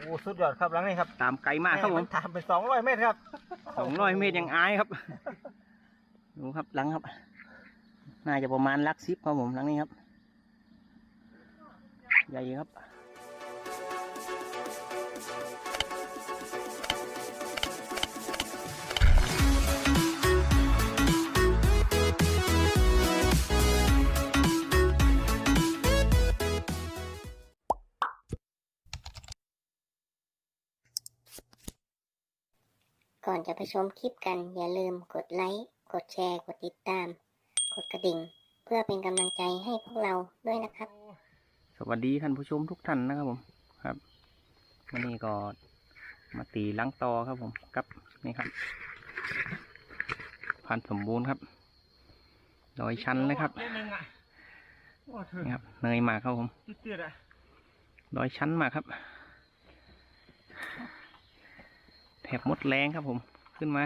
โอ้สุดยอดครับหลังนี้ครับตามไกลมากครับผมถามเป็นสองร้อยเมตรครับสองร้อยเมตรยังอายครับดูครับหลังครับ น่าจะประมาณลักซิปครับผมหลังนี้ครับ ใหญ่ครับ ก่อนจะไปชมคลิปกันอย่าลืมกดไลค์ กดแชร์ กดติดตาม กดกระดิ่ง เพื่อเป็นกำลังใจให้พวกเราด้วยนะครับ สวัสดีท่านผู้ชมทุกท่านนะครับผมครับวันนี้ก็มาตีลังตอครับผมกับนี่ครับ พันธุ์สมบูรณ์ครับดอยชันเลยครับนิดนึงอะโอ้เธอนี่ครับเนยมากครับผมเตือดอะดอยชันมากครับ แถบมดแรงครับผมขึ้นมา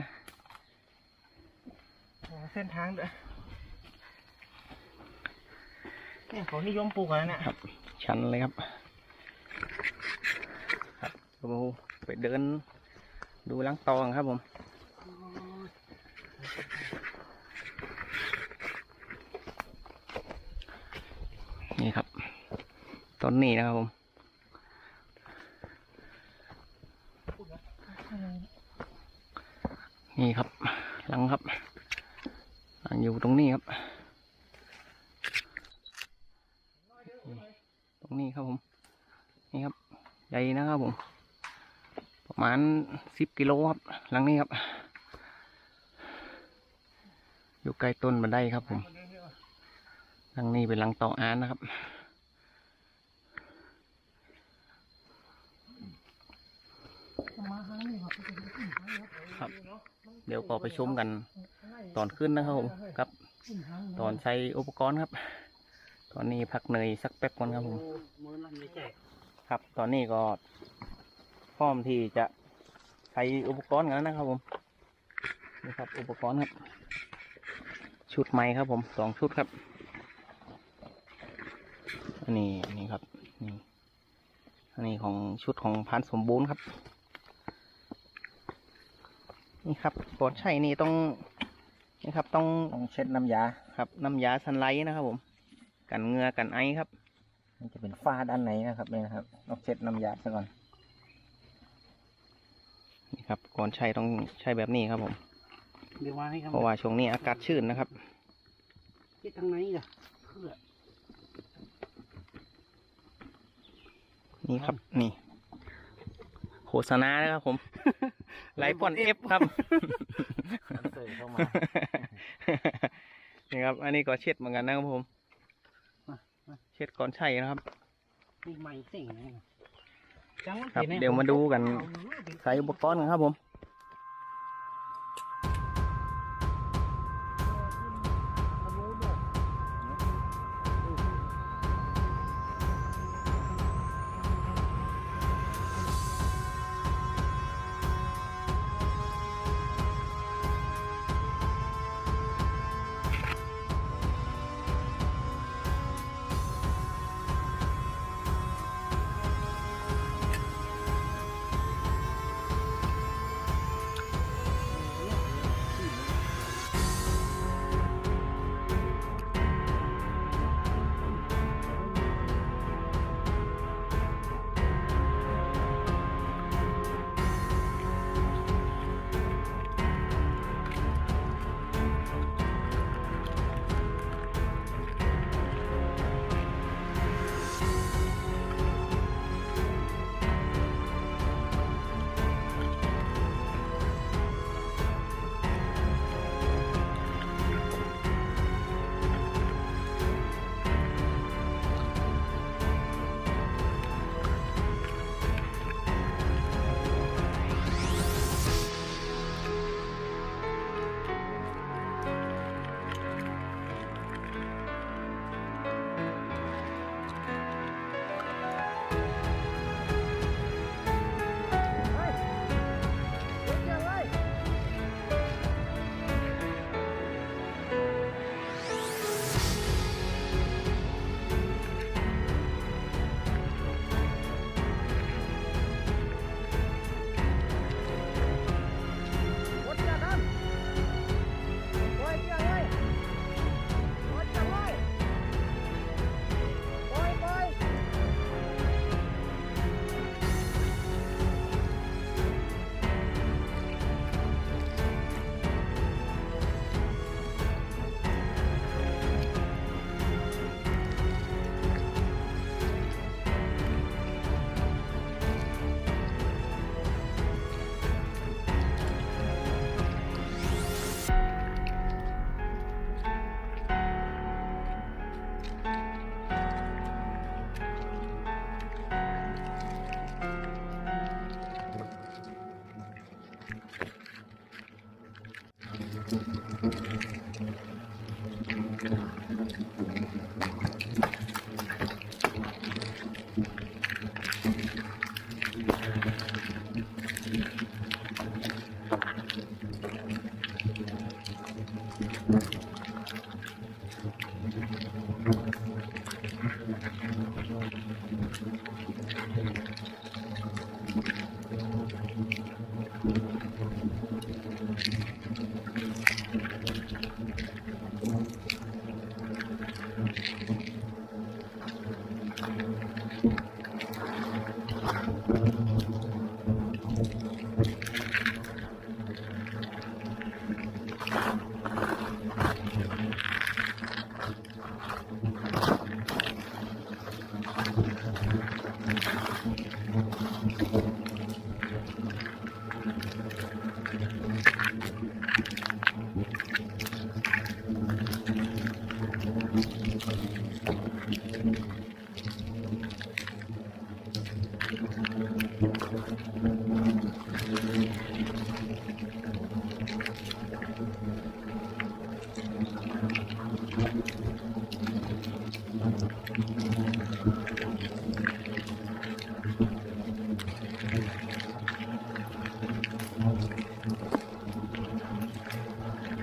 โอ้เส้นทางด้วยเนี่ยเขานิยมปลูกอะไรเนี่ยครับ ชันเลยครับ ครับเราไปเดิน ดูลังตอกันครับผมนี่ครับต้นนี้นะครับผม นี่ครับ หลังครับหลังอยู่ตรงนี้ครับ ตรงนี้ครับผม นี่ครับ ใหญ่นะครับผม ประมาณสิบกิโลครับ หลังนี้ครับ อยู่ใกล้ต้นบันไดครับผม หลังนี้เป็นหลังต่ออานนะครับครับ เดี๋ยวก็ไปชมกันตอนขึ้นนะครับผมครับ ตอนใช้อุปกรณ์ครับ ตอนนี้พักเนยสักแป๊บก่อนครับผม ครับ ตอนนี้ก็พร้อมที่จะใช้อุปกรณ์กันแล้วนะครับผมนี่ครับอุปกรณ์ครับ ชุดใหม่ครับผมสองชุดครับอันนี้อันนี้ครับนี่อันนี้ของชุดของพันธุ์สมบูรณ์ครับ นี่ครับก่อนใช้นี่ต้องนี่ครับต้องต้องเช็ดน้ำยาครับ น้ำยาสันไลท์นะครับ ผม กันเหงือกันไอครับ มันจะเป็นฝ้าด้านในนะครับเนี่ยนะครับต้องเช็ดน้ำยาซะก่อนนี่ครับก่อนใช้ต้องใช้แบบนี้ครับผมเดี๋ยวว่าให้ครับเพราะว่าช่วงนี้อากาศชื้นนะครับเจ็ดทางไหนล่ะเพื่อนี่ครับนี่ โฆษณานะครับผมไลฟ์ปอนเอฟครับเสิร์ฟเข้ามานี่ครับ อันนี้ก็เช็ดเหมือนกันนะครับผม เช็ดก่อนใช้นะครับมีใหม่เสิ่งนะจังมันครับสีนี่เดี๋ยวมาดูกันใช้อุปกรณ์กันครับผม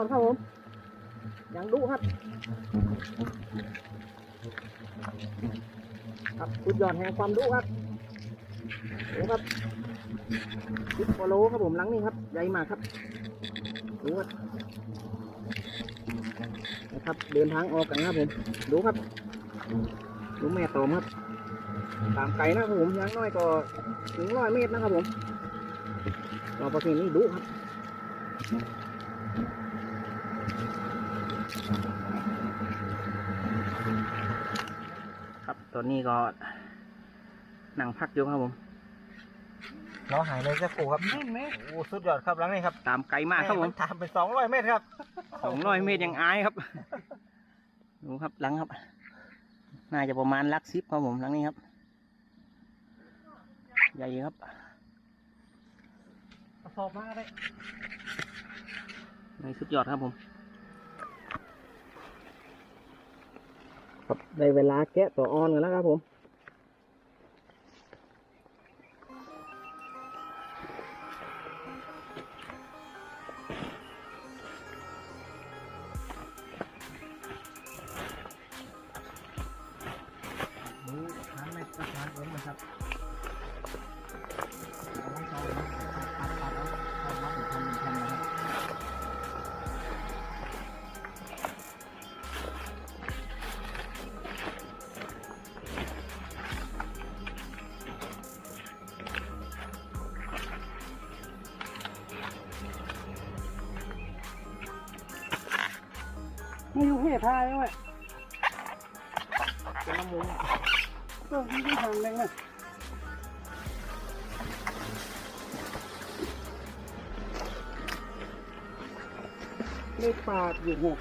อดครับผมยังดุครับ ครับสุดยอดแห่งความดุครับดูครับสิบกว่าโลครับผมหลังนี้ครับ ใหญ่มากครับดูครับนะครับ เดินทางออกกันครับผม ดูครับ ดูแม่ตอมครับ ตามไกลนะครับผมยังน้อยก็ถึงร้อยเมตรนะครับผมเราประเภทนี้ดุครับ ครับ ตอนนี้ก็นั่งพักอยู่ครับผมเราหายเลยสักครู่ครับโอ้สุดยอดครับหลังนี้ครับตามไกลมากครับผมตามไปสองร้อยเมตรครับสองร้อยเมตรยังอายครับดูครับหลังครับ น่าจะประมาณลักซิปครับผมหลังนี้ครับ ใหญ่ครับสอบมาได้ในสุดยอดครับผม ครับได้เวลาแกะตัวอ่อนกันแล้วครับผม ไม่อยู่เหตุท่ายเว้ยเป็นละมุนเออไม่ทางแรงนะเลขปากอยู่หก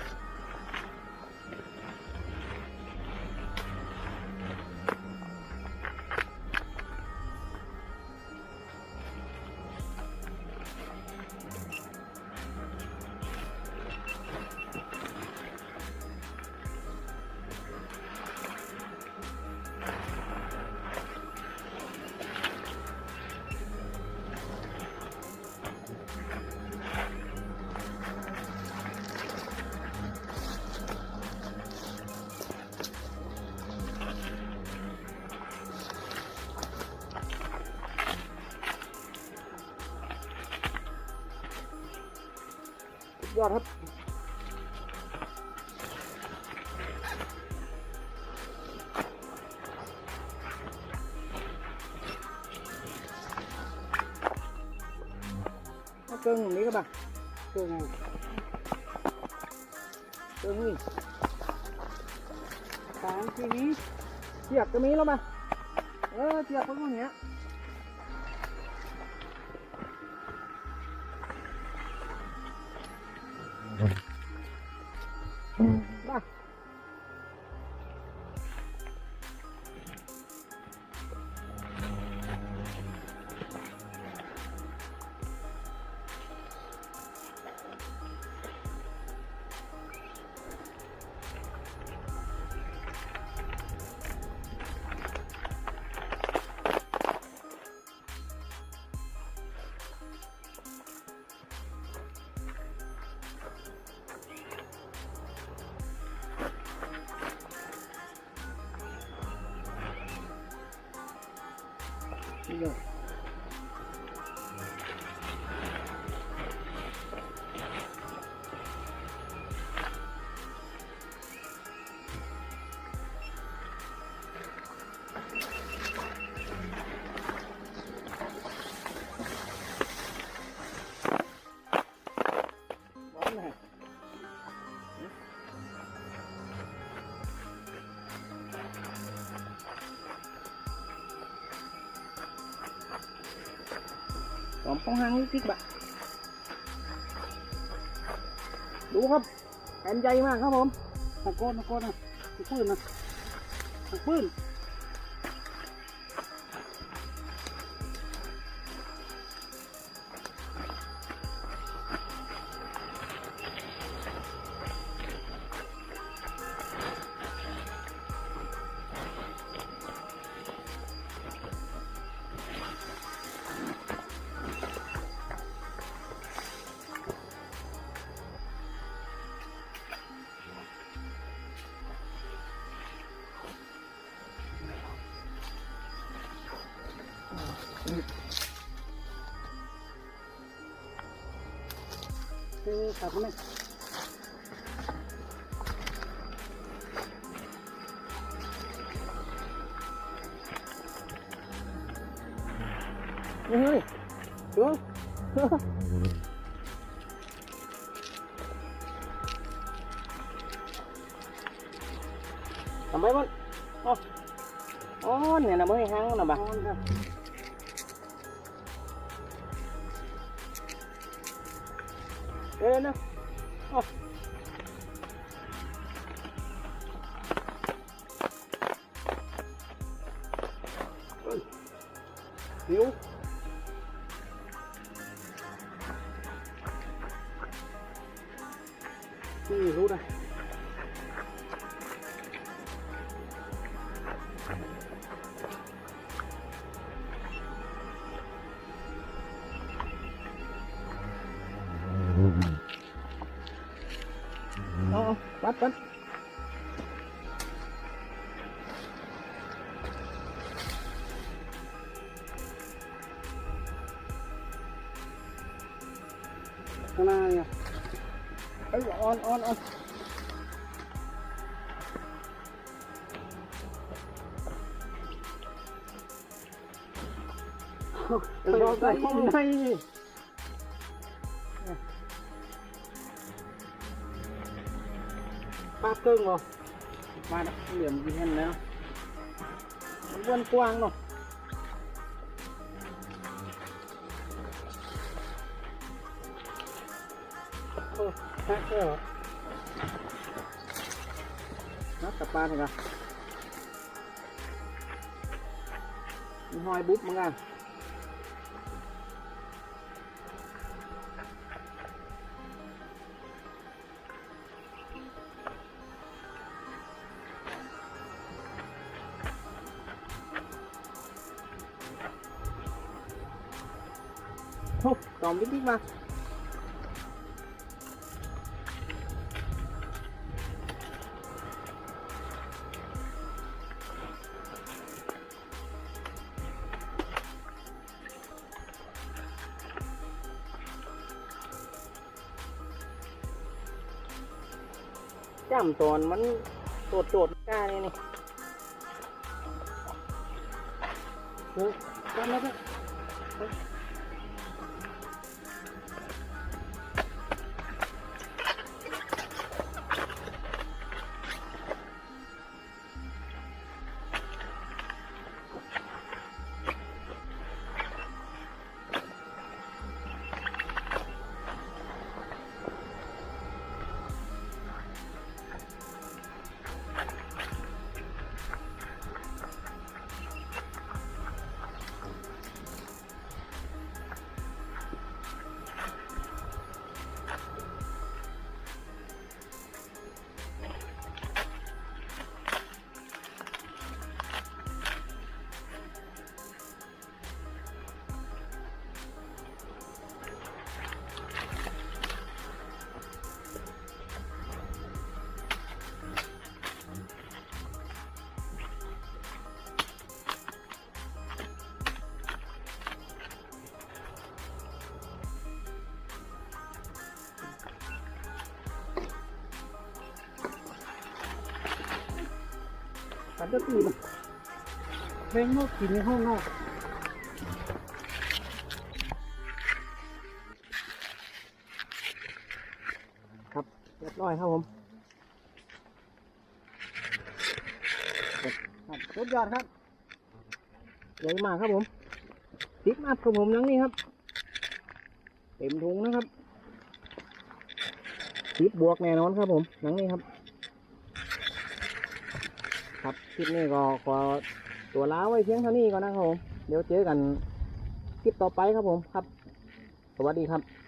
ยอดครับเกิงอย่างนี้ก็บ่ะเกิงเกิงนี่สามทีนี้เทียบก็มีแล้วมาเออเจียบพวกนี้เนี้ย นี่ องต้องหางพริกบะดูครับแผ่นใหญ่มากครับผมตะโกนตะโกนนะตะปืนนะตะปืน เออตัดมันเลยเฮ้ยเดี๋ยวทำไมมั ข้างหน้าเนี่ยเอ้ยออนออนออนเดี๋ยวใส่ข้างในปากเกิ้งเหรอมาแล้วเหลี่ยมดีเห็นแล้วมันอ้วนกว้างเนาะ นัดกับปลาเถอะน จ้ำตอนมันโดดโดดกล้าเนี่ยนี่เออจำแล้ว ก็ปัดจะตีมันเร่งนอกกินในห้องนอกครับเรียบร้อยครับผมครับสุดยอดครับใหญ่มากครับผมติ๊กอัพครับผมนังนี้ครับ เต็มถุงนะครับติดบวกแน่นอนครับผมหนังนี้ครับ คลิปนี้ก็ขอตัวลาไว้เพียงเท่านี้ก่อนนะครับผม เดี๋ยวเจอกันคลิปต่อไปครับผมครับ สวัสดีครับ